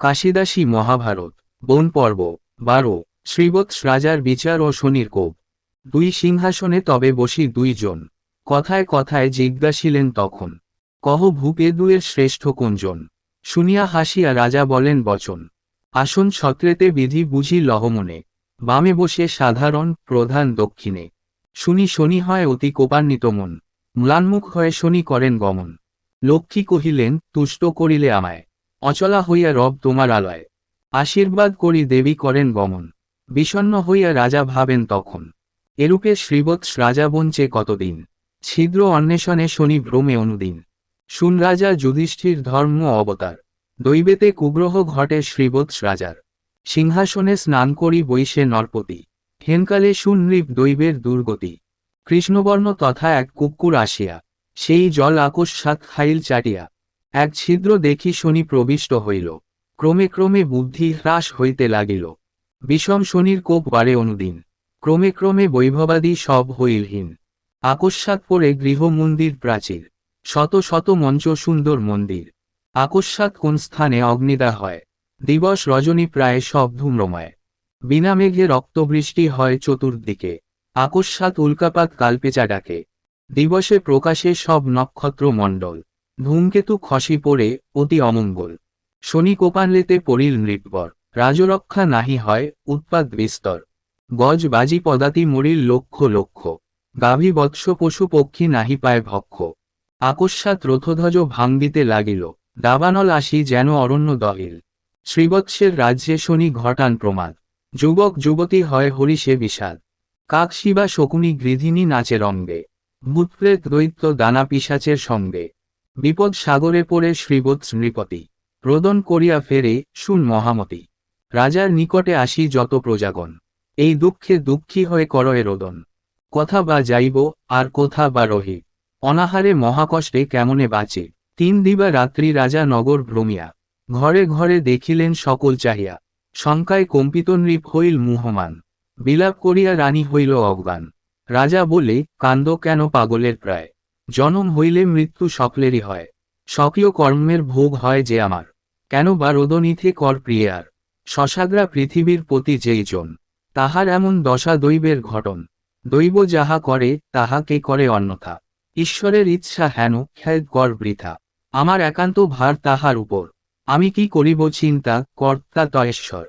কাশিদাসী মহাভারত, বন পর্ব, বারো শ্রীবৎস রাজার বিচার ও শনির কোপ দুই সিংহাসনে তবে বসি দুইজন। কথায় কথায় জিজ্ঞাসিলেন তখন, কহ ভূপে দুয়ের শ্রেষ্ঠ কোনজন? শুনিয়া হাসিয়া রাজা বলেন, বচন। আসন সত্রেতে বিধি বুঝি লহমনে বামে বসে সাধারণ, প্রধান দক্ষিণে। শুনি শনি হয় অতি কোপান্বিত মন। ম্লানমুখ হয়ে শনি করেন গমন। লক্ষ্মী কহিলেন, তুষ্ট করিলে আমায়। অচলা হইয়া রব তোমার আলয়। আশীর্বাদ করি দেবী করেন গমন। বিষণ্ন হইয়া রাজা ভাবেন তখন। এরূপে শ্রীবৎস রাজা বঞ্চে কতদিন? ছিদ্র অন্বেষণে শনি ভ্রমে অনুদিন। শুন রাজা যুধিষ্ঠির ধর্ম অবতার। দৈবেতে কুগ্রহ ঘটে শ্রীবৎস রাজার। সিংহাসনে স্নান করি বৈশে নরপতি। হেনকালে সুনৃপ দৈবের দুর্গতি। কৃষ্ণবর্ণ তথা এক কুক্কুর আসিয়া। সেই জল আকস্মাৎ খাইল চাটিয়া। এক ছিদ্র দেখি শনি প্রবিষ্ট হইল। ক্রমে ক্রমে বুদ্ধি হ্রাস হইতে লাগিল। বিষম শনির কোপ বাড়ে অনুদিন। ক্রমে ক্রমে বৈভবাদী সব হইলহীন। আকস্মাৎ পরে গৃহ মন্দির প্রাচীর। শত শত মঞ্চ সুন্দর মন্দির। আকস্মাৎ কোন স্থানে অগ্নিদা হয়। দিবস রজনী প্রায় সব ধূম্রময়। বিনা মেঘে রক্তবৃষ্টি হয় চতুর্দিকে। আকস্মাৎ উল্কাপাত কালপেচা ডাকে। দিবসে প্রকাশে সব নক্ষত্র মণ্ডল ধূমকেতু খসি পড়ে অতি অমঙ্গল। শনি কোপানলেতে পড়িল নৃপবর। রাজরক্ষা নাহি হয় উৎপাদ বিস্তর। গজ বাজি পদাতি মরিল লক্ষ লক্ষ। গাভী বৎস পশু পক্ষী নাহি পায় ভক্ষ। আকস্মাৎ রথধ্বজ ভাঙ্গিতে লাগিল। দাবানল আসি যেন অরণ্য দহিল। শ্রীবৎসের রাজ্যে শনি ঘটান প্রমাদ। যুবক যুবতী হয় হরিষে বিষাদ। কাক শিবা শকুনি গৃধিনী নাচে রঙ্গে। ভূতপ্রেত দৈত্য দানা পিসাচের সঙ্গে। বিপদ সাগরে পড়ে শ্রীবোধ নৃপতি রোদন করিয়া ফেরে শুন মহামতি। রাজার নিকটে আসি যত প্রজাগণ। এই দুঃখে দুঃখী হয়ে করয়ে রোদন। কথা বা যাইব, আর কোথা বা রহি। অনাহারে মহাকষ্টে কেমনে বাঁচে। তিন দিবা রাত্রি রাজা নগর ভ্রমিয়া। ঘরে ঘরে দেখিলেন সকল চাহিয়া। শঙ্কায় কম্পিত নৃপ হইল মুহমান। বিলাপ করিয়া রানী হইল অজ্ঞান। রাজা বলে, কান্দ কেন পাগলের প্রায়? জনম হইলে মৃত্যু সকলেরই হয়। স্বকীয় কর্মের ভোগ হয় যে আমার। কেন বা রোদনীথে কর প্রিয়ার শশাগ্রা পৃথিবীর প্রতি যেইজন তাহার এমন দশা দৈবের ঘটন। দৈব যাহা করে তাহাকে করে অন্যথা। ঈশ্বরের ইচ্ছা হেন খেদ কর বৃথা। আমার একান্ত ভার তাহার উপর। আমি কি করিব চিন্তা, কর্তা তয়েশ্বর